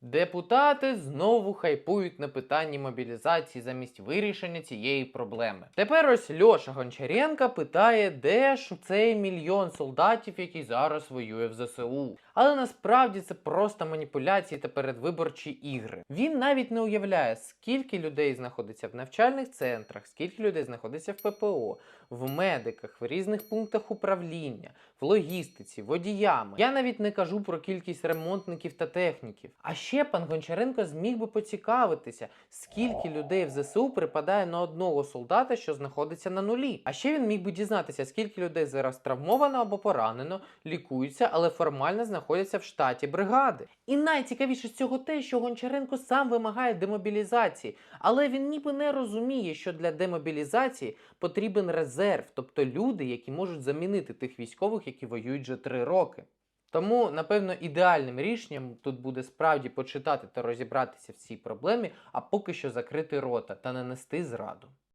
Депутати знову хайпують на питанні мобілізації замість вирішення цієї проблеми. Тепер ось Льоша Гончаренка питає, де ж цей мільйон солдатів, який зараз воює в ЗСУ. Але насправді це просто маніпуляції та передвиборчі ігри. Він навіть не уявляє, скільки людей знаходиться в навчальних центрах, скільки людей знаходиться в ППО, в медиках, в різних пунктах управління, в логістиці, водіями. Я навіть не кажу про кількість ремонтників та техніків. А ще пан Гончаренко зміг би поцікавитися, скільки людей в ЗСУ припадає на одного солдата, що знаходиться на нулі. А ще він міг би дізнатися, скільки людей зараз травмовано або поранено, лікуються, але формально знаходяться в штаті бригади. І найцікавіше з цього те, що Гончаренко сам вимагає демобілізації, але він ніби не розуміє, що для демобілізації потрібен резерв, тобто люди, які можуть замінити тих військових, які воюють вже три роки. Тому, напевно, ідеальним рішенням тут буде справді почитати та розібратися в цій проблемі, а поки що закрити рота та нанести зраду.